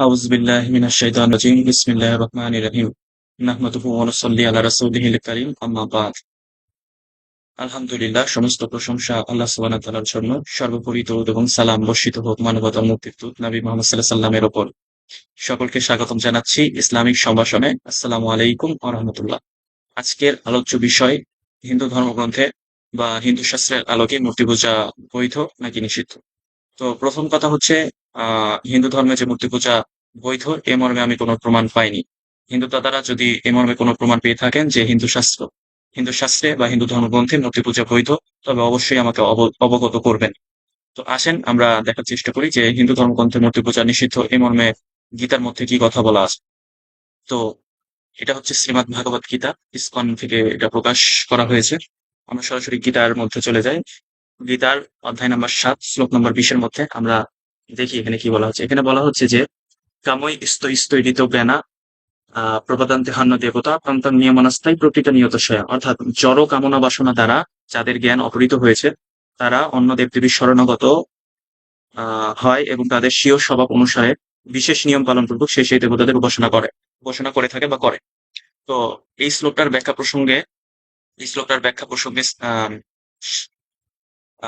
أعوذ بالله من الشيطان الرجيم بسم الله الرحمن الرحيم نحمده ونصلي على رسوله الكريم أما بعد আলহামদুলিল্লাহ সমস্ত প্রশংসা আল্লাহ সুবহানাহু ওয়া তাআলার জন্য সর্বোপরি দরুদ এবং সালাম বর্ষিত হোক মানবতার মুক্তির দূত নবী মুহাম্মদ সাল্লাল্লাহু আলাইহি সাল্লামের উপর সকলকে স্বাগতম জানাচ্ছি ইসলামিক সম্ভাষণে আসসালামু আলাইকুম ওয়া রাহমাতুল্লাহ আজকের আলোচ্য বিষয় হিন্দু ধর্মগ্রন্থে বা হিন্দু শাস্ত্রের আলোকে মূর্তি পূজা বৈধ নাকি নিষিদ্ধ তো প্রথম কথা হচ্ছে আহ হিন্দু ধর্মে যে মূর্তি পূজা বৈধ এ মর্মে আমি কোনো প্রমাণ পাইনি। হিন্দু দাদারা যদি এ মর্মে কোনো প্রমাণ পেয়ে থাকেন যে হিন্দু শাস্ত্র, হিন্দু শাস্ত্রে বা হিন্দু ধর্মগ্রন্থে মূর্তি পূজা বৈধ, তবে অবশ্যই আমাকে অব- অবগত করবেন। তো আসেন, আমরা দেখার চেষ্টা করি যে হিন্দু ধর্মগ্রন্থে মূর্তি পূজা নিষিদ্ধ এ মর্মে গীতার মধ্যে কি কথা বলা আছে। তো এটা হচ্ছে শ্রীমৎ ভাগবত গীতা, ইসকন থেকে এটা প্রকাশ করা হয়েছে। আমরা সরাসরি গীতার মধ্যে চলে যাই। গীতার অধ্যায় নাম্বার সাত, শ্লোক নাম্বার বিশের মধ্যে আমরা দেখি এখানে কি বলা হচ্ছে। এখানে বলা হচ্ছে যে কামই ইস্ত ইস্তৈরিত জ্ঞানা আহ প্রবাদান্তে হান্য দেবতা, প্রান্তর নিয়মনাস্থায় প্রকৃত নিয়ত সয়া। অর্থাৎ জড় কামনা বাসনা দ্বারা যাদের জ্ঞান অপহৃত হয়েছে, তারা অন্য দেবদেবীর শরণাগত হয় এবং তাদের স্বীয় স্বভাব অনুসারে বিশেষ নিয়ম পালন পূর্বক সেই সেই দেবতাদের উপাসনা করে উপাসনা করে থাকে বা করে। তো এই শ্লোকটার ব্যাখ্যা প্রসঙ্গে, এই শ্লোকটার ব্যাখ্যা প্রসঙ্গে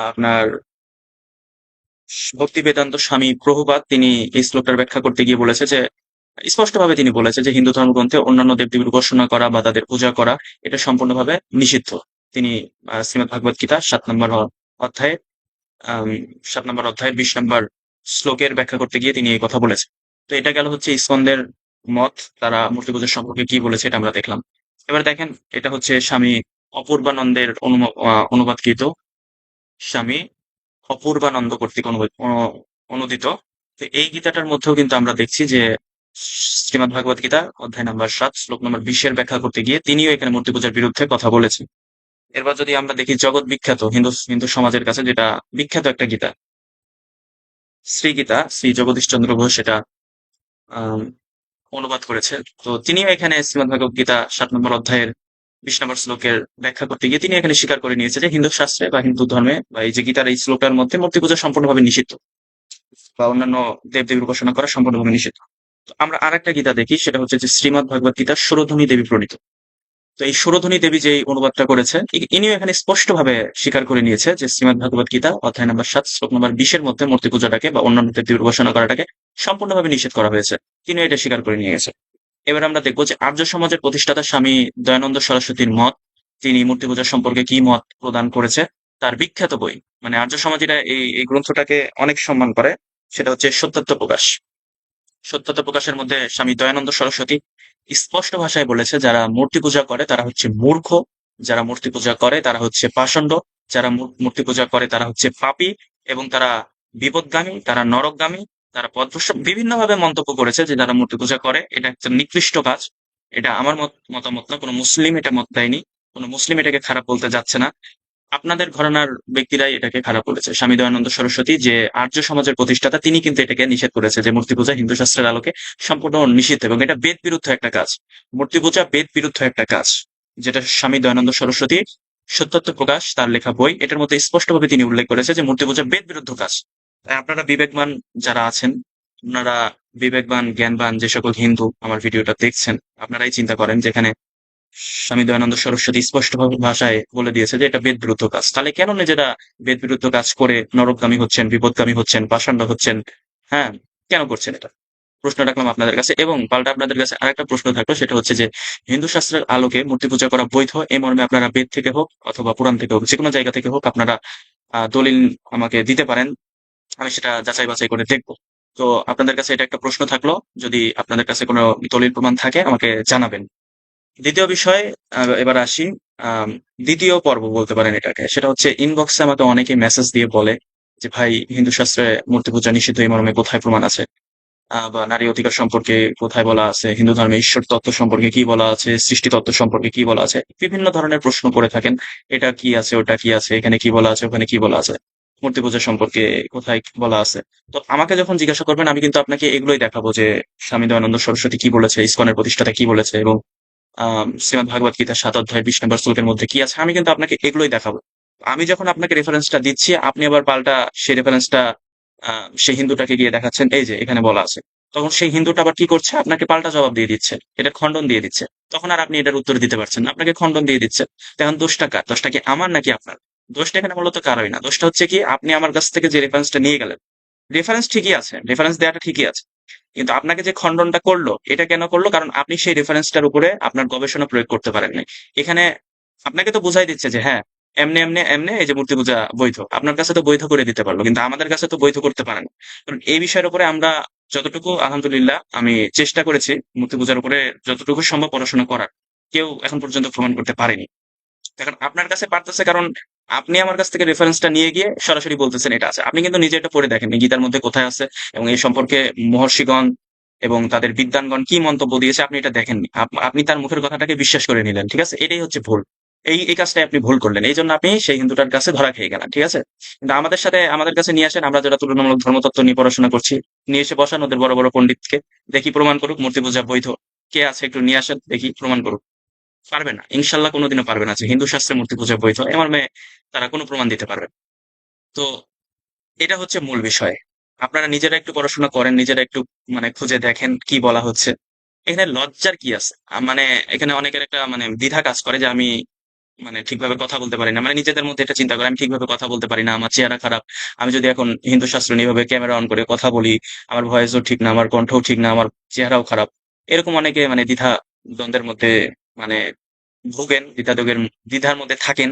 আপনার ভক্তি বেদান্ত স্বামী প্রভুপাদ, তিনি এই শ্লোকটার ব্যাখ্যা করতে গিয়ে বলেছে যে, স্পষ্টভাবে তিনি বলেছে যে, হিন্দু ধর্মগ্রন্থে অন্যান্য দেবদেবীর উপাসনা করা বা তাদের পূজা করা, এটা সম্পূর্ণভাবে নিষিদ্ধ। তিনি শ্রীমদ্ ভাগবত গীতা সাত নম্বর অধ্যায়ে সাত নম্বর অধ্যায়ের বিশ নম্বর শ্লোকের ব্যাখ্যা করতে গিয়ে তিনি এই কথা বলেছেন। তো এটা গেল হচ্ছে ইস্কনদের মত, তারা মূর্তি পূজার সম্পর্কে কি বলেছে এটা আমরা দেখলাম। এবার দেখেন, এটা হচ্ছে স্বামী অপূর্বানন্দের অনুবাদকৃত স্বামী অপূর্বানন্দ কর্তৃক অনুদিত। এই গীতাটার মধ্যেও কিন্তু আমরা দেখছি যে শ্রীমদ ভাগবত গীতা, অধ্যায় নাম্বার সাত, শ্লোক নম্বর বিশের ব্যাখ্যা করতে গিয়ে তিনিও এখানে মূর্তি পূজার বিরুদ্ধে কথা বলেছেন। এরপর যদি আমরা দেখি জগৎ বিখ্যাত হিন্দু হিন্দু সমাজের কাছে, যেটা বিখ্যাত একটা গীতা। শ্রী গীতা শ্রী জগদীশ চন্দ্র ঘোষ সেটা অনুবাদ করেছে তো তিনিও এখানে শ্রীমদ ভাগবত গীতা সাত নম্বর অধ্যায়ের বিশ নম্বর শ্লোকের ব্যাখ্যা করতে গিয়ে তিনি এখানে স্বীকার করে নিয়েছে যে হিন্দু শাস্ত্রে বা হিন্দু ধর্মে বা এই যে গীতার এই শ্লোকটার মধ্যে মূর্তি পূজা সম্পূর্ণভাবে নিষিদ্ধ বা অন্যান্য দেবদেবীর উপাসনা করা সম্পূর্ণভাবে নিষিদ্ধ। আমরা আর একটা গীতা দেখি, সেটা হচ্ছে যে শ্রীমদ ভগবত গীতা সুরধ্বনি দেবী প্রণীত। তো এই সুরধ্বনি দেবী যে অনুবাদটা করেছে ইনিও এখানে স্পষ্টভাবে স্বীকার করে নিয়েছে যে শ্রীমদ ভগবত গীতা অধ্যায় নম্বর সাত, শ্লোক নম্বর বিশের মধ্যে মূর্তি পূজাটাকে বা অন্যান্য দেবদেবীর উপাসনা করাটাকে সম্পূর্ণভাবে নিষেধ করা হয়েছে। তিনি এটা স্বীকার করে নিয়ে গেছে এবার আমরা দেখব যে আর্য সমাজের প্রতিষ্ঠাতা স্বামী দয়ানন্দ সরস্বতীর মত, তিনি মূর্তি পূজা সম্পর্কে কি মত প্রদান করেছে, তার বিখ্যাত বই। মানে আর্য সমাজীরা এই এই গ্রন্থটাকে অনেক সম্মান করে, সেটা হচ্ছে সত্যাত্ম প্রকাশ। সত্যতা প্রকাশের মধ্যে স্বামী দয়ানন্দ সরস্বতী স্পষ্ট ভাষায় বলেছে, যারা মূর্তি পূজা করে তারা হচ্ছে মূর্খ, যারা মূর্তি পূজা করে তারা হচ্ছে পাষণ্ড, যারা মূর্তি পূজা করে তারা হচ্ছে পাপি, এবং তারা বিপদগামী, তারা নরকগামী তারা পদভ্রষ্ট বিভিন্ন ভাবে মন্তব্য করেছে যে যারা মূর্তি পূজা করে, এটা একটা নিকৃষ্ট কাজ। এটা আমার মত মতামত না, কোনো মুসলিম এটা মত দেয়নি। কোনো মুসলিম এটাকে খারাপ বলতে যাচ্ছে না। আপনাদের ঘরানার ব্যক্তিরাই এটাকে খারাপ বলেছে। স্বামী দয়ানন্দ সরস্বতী যে আর্য সমাজের প্রতিষ্ঠাতা, তিনি কিন্তু এটাকে নিষেধ করেছে যে মূর্তি পূজা হিন্দু শাস্ত্রের আলোকে সম্পূর্ণ নিষিদ্ধ এবং এটা বেদ বিরুদ্ধ একটা কাজ। মূর্তি পূজা বেদ বিরুদ্ধ একটা কাজ, যেটা স্বামী দয়ানন্দ সরস্বতী সত্যত্ব প্রকাশ, তার লেখা বই, এটার মধ্যে স্পষ্টভাবে তিনি উল্লেখ করেছে যে মূর্তি পূজা বেদ বিরুদ্ধ কাজ। আপনারা বিবেকবান যারা আছেন, আপনারা বিবেকবান, জ্ঞানবান যে সকল হিন্দু আমার ভিডিওটা দেখছেন, আপনারাই চিন্তা করেন যেখানে স্বামী দয়ানন্দ সরস্বতী স্পষ্ট ভাষায় বলে দিয়েছে যে এটা বেদ বিরুদ্ধ কাজ। তাহলে কেন নিজেরা বেদ বিরুদ্ধ কাজ করে নরকগামী হচ্ছেন, বিপদগামী হচ্ছেন, পাষাণ্ড হচ্ছেন? হ্যাঁ কেন করছেন এটা? প্রশ্ন রাখলাম আপনাদের কাছে। এবং পাল্টা আপনাদের কাছে আরেকটা প্রশ্ন থাকল, সেটা হচ্ছে যে হিন্দু শাস্ত্রের আলোকে মূর্তি পূজা করা বৈধ এই মর্মে আপনারা বেদ থেকে হোক অথবা পুরাণ থেকে হোক যে কোনো জায়গা থেকে হোক আপনারা দলিল আমাকে দিতে পারেন। আমি সেটা যাচাই বাছাই করে দেখব। তো আপনাদের কাছে এটা একটা প্রশ্ন থাকল, যদি আপনাদের কাছে কোনো দলিল প্রমাণ থাকে, আমাকে জানাবেন। দ্বিতীয় বিষয় এবার আসি দ্বিতীয় পর্ব বলতে পারেন এটাকে। সেটা হচ্ছে ইনবক্সে আমাকে অনেকে মেসেজ দিয়ে বলে যে, ভাই, হিন্দু শাস্ত্রে মূর্তি পূজা নিষিদ্ধ, এই মর্মে কোথায় প্রমাণ আছে? বা নারী অধিকার সম্পর্কে কোথায় বলা আছে? হিন্দু ধর্মে ঈশ্বর তত্ত্ব সম্পর্কে কি বলা আছে? সৃষ্টি তত্ত্ব সম্পর্কে কি বলা আছে? বিভিন্ন ধরনের প্রশ্ন করে থাকেন, এটা কি আছে? ওটা কি আছে? এখানে কি বলা আছে? ওখানে কি বলা আছে? মূর্তি পূজা সম্পর্কে কোথায় বলা আছে? তো আমাকে যখন জিজ্ঞাসা করবেন, আমি কিন্তু আপনাকে এগুলোই দেখাবো যে স্বামী দয়ানন্দ সরস্বতী কি বলেছে, ইসকনের প্রতিষ্ঠাতা কি বলেছে এবং শ্রীমদ ভাগবত গীতা সাত অধ্যায় বিশ নম্বর শ্লোকের মধ্যে কি আছে, আমি কিন্তু আপনাকে এগুলোই দেখাবো। আমি যখন আপনাকে রেফারেন্সটা দিচ্ছি, আপনি আবার পাল্টা সেই রেফারেন্সটা সেই হিন্দুটাকে গিয়ে দেখাচ্ছেন, এই যে এখানে বলা আছে। তখন সেই হিন্দুটা আবার কি করছে, আপনাকে পাল্টা জবাব দিয়ে দিচ্ছে, এটা খণ্ডন দিয়ে দিচ্ছে। তখন আর আপনি এটার উত্তর দিতে পারছেন আপনাকে খণ্ডন দিয়ে দিচ্ছে। তখন দোষটা কার? দোষটা কি আমার নাকি আপনার? দোষটা এখানে মূলত কারোই না। দোষটা হচ্ছে কি, আপনি আমার কাছ থেকে যে রেফারেন্সটা নিয়ে গেলেন রেফারেন্স ঠিকই আছে রেফারেন্স দেওয়াটা ঠিকই আছে। কিন্তু আপনাকে যে খণ্ডনটা করল, এটা কেন করল? কারণ আপনি সেই রেফারেন্সটার উপরে আপনার গবেষণা প্রয়োগ করতে পারেননি। এখানে আপনাকে তো বোঝাই দিচ্ছে যে হ্যাঁ এমনি এমনি এমনি এই যে মূর্তি পূজা বৈধ। আপনার কাছে তো বৈধ করে দিতে পারল, কিন্তু আমাদের কাছে তো বৈধ করতে পারে না কারণ এই বিষয়ের উপরে আমরা যতটুকু, আলহামদুলিল্লাহ, আমি চেষ্টা করেছি মূর্তি পূজার উপরে যতটুকু সম্ভব পড়াশোনা করার। কেউ এখন পর্যন্ত প্রমাণ করতে পারেনি। এখন আপনার কাছে পারতেছে কারণ আপনি আমার কাছ থেকে রেফারেন্সটা নিয়ে গিয়ে সরাসরি বলতেছেন এটা আছে। আপনি কিন্তু নিজে এটা পড়ে দেখেন গীতার মধ্যে কোথায় আছে এবং এই সম্পর্কে মহর্ষিগণ এবং তাদের বিদ্বানগণ কি মন্তব্য দিয়েছে আপনি এটা দেখেননি। আপনি তার মুখের কথাটাকে বিশ্বাস করে নিলেন, ঠিক আছে? এটাই হচ্ছে ভুল। এই এই কাজটাই আপনি ভুল করলেন। এই জন্য আপনি সেই হিন্দুটার কাছে ধরা খেয়ে গেলেন, ঠিক আছে? কিন্তু আমাদের সাথে, আমাদের কাছে নিয়ে আসেন, আমরা যারা তুলনামূলক ধর্মতত্ত্ব নিয়ে পড়াশোনা করছি, নিয়ে এসে বসান ওদের বড় বড় পণ্ডিতকে, দেখি প্রমাণ করুক, মূর্তি পূজা বৈধ। কে আছে একটু নিয়ে আসেন, দেখি প্রমাণ করুক। পারবে না। ইনশাল্লাহ কোনোদিনও পারবে না। যে হিন্দু শাস্ত্রে মূর্তি পূজা বৈধ এমন মেয়ে তারা কোনো প্রমাণ দিতে পারবে তো এটা হচ্ছে মূল বিষয়। আপনারা নিজেরা একটু পড়াশোনা করেন, নিজেরা একটু মানে খুঁজে দেখেন কি বলা হচ্ছে। এখানে লজ্জার কি আছে? মানে এখানে অনেকের একটা মানে দ্বিধা কাজ করে যে আমি মানে ঠিকভাবে কথা বলতে পারি না। মানে নিজেদের মধ্যে এটা চিন্তা করে, আমি ঠিকভাবে কথা বলতে পারি না, আমার চেহারা খারাপ। আমি যদি এখন হিন্দু শাস্ত্র নিয়ে ক্যামেরা অন করে কথা বলি, আমার ভয়েসও ঠিক না, আমার কণ্ঠও ঠিক না, আমার চেহারাও খারাপ। এরকম অনেকে মানে দ্বিধা দ্বন্দ্বের মধ্যে মানে ভোগেন দ্বিধাদ্বন্দ্বের দ্বিধার মধ্যে থাকেন।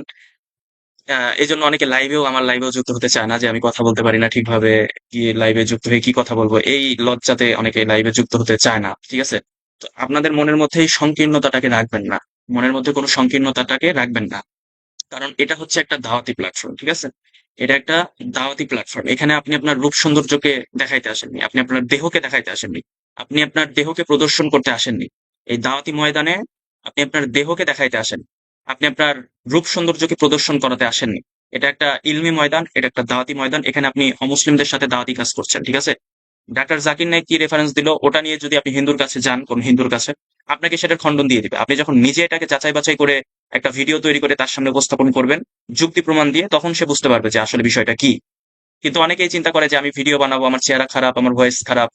এই জন্য অনেকে লাইভেও আমার লাইভেও যুক্ত হতে চায় না যে আমি কথা বলতে পারি না ঠিকভাবে কি লাইভে যুক্ত হয়ে কি কথা বলব। এই লজ্জাতে অনেকে লাইভে যুক্ত হতে চায় না, ঠিক আছে? তো আপনাদের মনের মধ্যে এই সংকীর্ণতাটাকে রাখবেন না। মনের মধ্যে কোনো সংকীর্ণতাটাকে রাখবেন না। কারণ এটা হচ্ছে একটা দাওয়াতি প্ল্যাটফর্ম ঠিক আছে? এটা একটা দাওয়াতি প্ল্যাটফর্ম এখানে আপনি আপনার রূপ সৌন্দর্যকে দেখাইতে আসেননি, আপনি আপনার দেহকে দেখাইতে আসেননি, আপনি আপনার দেহকে প্রদর্শন করতে আসেননি। এই দাওয়াতি ময়দানে আপনি আপনার দেহকে দেখাইতে আসেন। আপনি আপনার রূপ সৌন্দর্যকে প্রদর্শন করাতে আসেননি। এটা একটা ইলমি ময়দান, এটা একটা দাওয়াতি ময়দান। এখানে আপনি অমুসলিমদের সাথে দাওয়াতি কাজ করছেন, ঠিক আছে? ডাক্তার জাকির নাইক কি রেফারেন্স দিল? ওটা নিয়ে যদি আপনি হিন্দুর কাছে যান, কোন হিন্দুর কাছে, আপনাকে সেটার খণ্ডন দিয়ে দিবে। আপনি যখন নিজে এটাকে যাচাই বাছাই করে একটা ভিডিও তৈরি করে তার সামনে উপস্থাপন করবেন, যুক্তি প্রমাণ দিয়ে, তখন সে বুঝতে পারবে যে আসলে বিষয়টা কি। কিন্তু অনেকেই চিন্তা করে যে আমি ভিডিও বানাবো, আমার চেহারা খারাপ, আমার ভয়েস খারাপ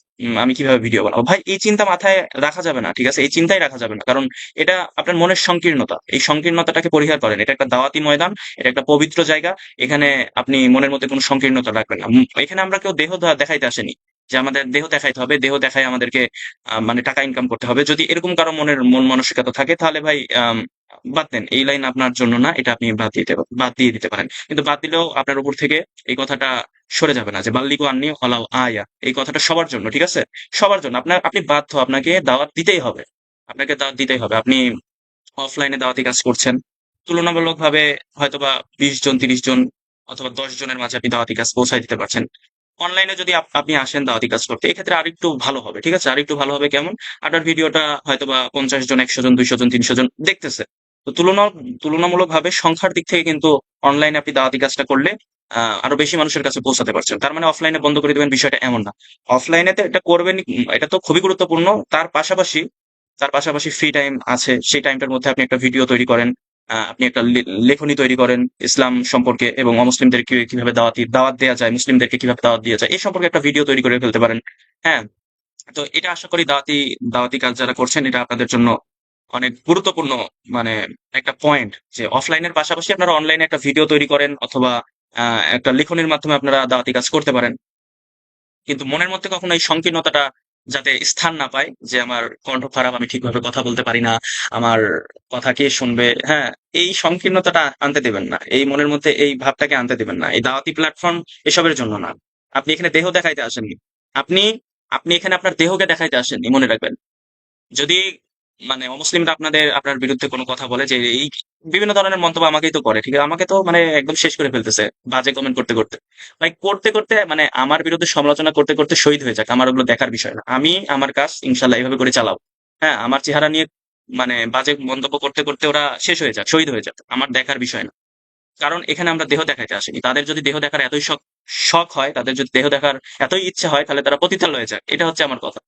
আমি কীভাবে ভিডিও বানাবো? ভাই, এই চিন্তা মাথায় রাখা যাবে না, ঠিক আছে? এই চিন্তাই রাখা যাবে না, কারণ এটা আপনার মনের সংকীর্ণতা। এই সংকীর্ণতাটাকে পরিহার করেন। এটা একটা দাওয়াতি ময়দান, এটা একটা পবিত্র জায়গা, এখানে আপনি মনের মধ্যে কোনো সংকীর্ণতা রাখবেন না। এখানে আমরা কেউ দেহ দেখাইতে আসেনি, যে আমাদের দেহ দেখাইতে হবে, দেহ দেখায় আমাদেরকে মানে টাকা ইনকাম করতে হবে। যদি এরকম কারও মনের, মন মানসিকতা থাকে, তাহলে ভাই বাদ দেন। এই লাইন আপনার জন্য না, এটা আপনি বাদ দিতে, বাদ দিয়ে দিতে পারেন। কিন্তু বাদ দিলেও আপনার উপর থেকে এই কথাটা সরে যাবে না যে বাল্লিকু আননি অলাও আয়া। এই কথাটা সবার জন্য, ঠিক আছে? সবার জন্য। আপনার, আপনি বাধ্য, আপনাকে দাওয়াত দিতেই হবে। আপনাকে দাওয়াত দিতেই হবে। আপনি অফলাইনে দাওয়াতি কাজ করছেন। তুলনামূলক ভাবে হয়তোবা বিশ জন, তিরিশ জন অথবা দশ জনের মাঝে আপনি দাওয়াতি কাজ পৌঁছায় দিতে পারছেন। অনলাইনে যদি আপনি আসেন দাওয়াতি কাজ করতে, এক্ষেত্রে আরেকটু ভালো হবে, ঠিক আছে? আরেকটু ভালো হবে কেমন? আপনার ভিডিওটা হয়তোবা পঞ্চাশ জন, একশো জন, দুইশো জন, তিনশো জন দেখতেছে। তো তুলনা তুলনামূলক ভাবে সংখ্যার দিক থেকে কিন্তু অনলাইনে আপনি দাওয়াতি কাজটা করলে আরও বেশি মানুষের কাছে পৌঁছাতে পারছেন। তার মানে অফলাইনে বন্ধ করে দিবেন বিষয়টা এমন না। অফলাইনে তো এটা করবেন, এটা তো খুবই গুরুত্বপূর্ণ। তার পাশাপাশি তার পাশাপাশি ফ্রি টাইম আছে। সেই টাইমটার মধ্যে আপনি একটা ভিডিও তৈরি করেন আপনি একটা লেখনী তৈরি করেন ইসলাম সম্পর্কে এবং অমুসলিমদেরকে কীভাবে দাওয়াতি, দাওয়াত দেওয়া যায়, মুসলিমদেরকে কীভাবে দাওয়াত দেওয়া যায়, এই সম্পর্কে একটা ভিডিও তৈরি করে ফেলতে পারেন। হ্যাঁ তো এটা আশা করি দাওয়াতি দাওয়াতি কাজ যারা করছেন, এটা আপনাদের জন্য অনেক গুরুত্বপূর্ণ মানে একটা পয়েন্ট যে অফলাইনের পাশাপাশি আপনারা অনলাইনে একটা ভিডিও তৈরি করেন অথবা একটা লেখনির মাধ্যমে আপনারা দাওয়াতি কাজ করতে পারেন। কিন্তু মনের মধ্যে কখনো এই সংকীর্ণতাটা যাতে স্থান না পায় যে আমার কণ্ঠ খারাপ, আমি ঠিকভাবে কথা বলতে পারি না, আমার কথা কে শুনবে হ্যাঁ এই সংকীর্ণতাটা আনতে দেবেন না। এই মনের মধ্যে এই ভাবটাকে আনতে দেবেন না। এই দাওয়াতি প্ল্যাটফর্ম এসবের জন্য না। আপনি এখানে দেহ দেখাইতে আসেননি। আপনি আপনি এখানে আপনার দেহকে দেখাইতে আসেননি, মনে রাখবেন। যদি মানে অমুসলিমরা আপনাদের, আপনার বিরুদ্ধে কোনো কথা বলে যে এই বিভিন্ন ধরনের মন্তব্য আমাকেই তো করে, ঠিক আছে? আমাকে তো মানে একদম শেষ করে ফেলতেছে, বাজে কমেন্ট করতে করতে। লাইক করতে করতে মানে আমার বিরুদ্ধে সমালোচনা করতে করতে শহীদ হয়ে যাক, আমার ওগুলো দেখার বিষয় না। আমি, আমার কাজ, ইনশাল্লাহ এইভাবে করে চালাবো। হ্যাঁ আমার চেহারা নিয়ে মানে বাজে মন্তব্য করতে করতে ওরা শেষ হয়ে যাক, শহীদ হয়ে যাক, আমার দেখার বিষয় না। কারণ এখানে আমরা দেহ দেখাইতে আসিনি। তাদের যদি দেহ দেখার এতই শখ শখ হয়, তাদের যদি দেহ দেখার এতই ইচ্ছা হয়, তাহলে তারা পতিতালয়ে যাক। এটা হচ্ছে আমার কথা।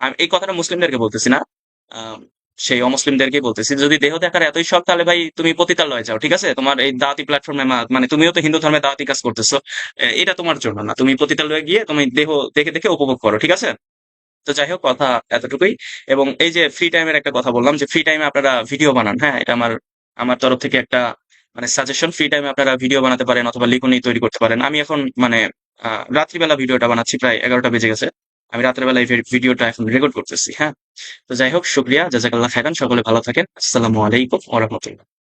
আমি এই কথাটা মুসলিমদেরকে বলতেছি না। সেই অমুসলিমদেরকে বলতেছি, যদি দেহ দেখার এতই শখ, তাহলে ভাই তুমি পতিতাল পতিতালয়ে যাও, ঠিক আছে? তোমার এই দাওয়াতি প্ল্যাটফর্মে মানে তুমিও তো হিন্দু ধর্মে দাওয়াতি কাজ করতেছো এটা তোমার জন্য না। তুমি পতিতাল পতিতালয়ে গিয়ে তুমি দেহ দেখে দেখে উপভোগ করো, ঠিক আছে? তো যাই হোক, কথা এতটুকুই। এবং এই যে ফ্রি টাইমের একটা কথা বললাম যে ফ্রি টাইমে আপনারা ভিডিও বানান হ্যাঁ? এটা আমার আমার তরফ থেকে একটা মানে সাজেশন ফ্রি টাইমে আপনারা ভিডিও বানাতে পারেন অথবা লিখুনি তৈরি করতে পারেন। আমি এখন মানে রাত্রিবেলা ভিডিওটা বানাচ্ছি, প্রায় এগারোটা বেজে গেছে। আমি রাতের বেলা এই ভিডিওটা এখন রেকর্ড করতেছি হ্যাঁ? তো যাই হোক, শুক্রিয়া, জাজাকাল্লাহ খাইরান সকলে ভালো থাকেন। আসসালামু আলাইকুম ওরহমতুল্লাহ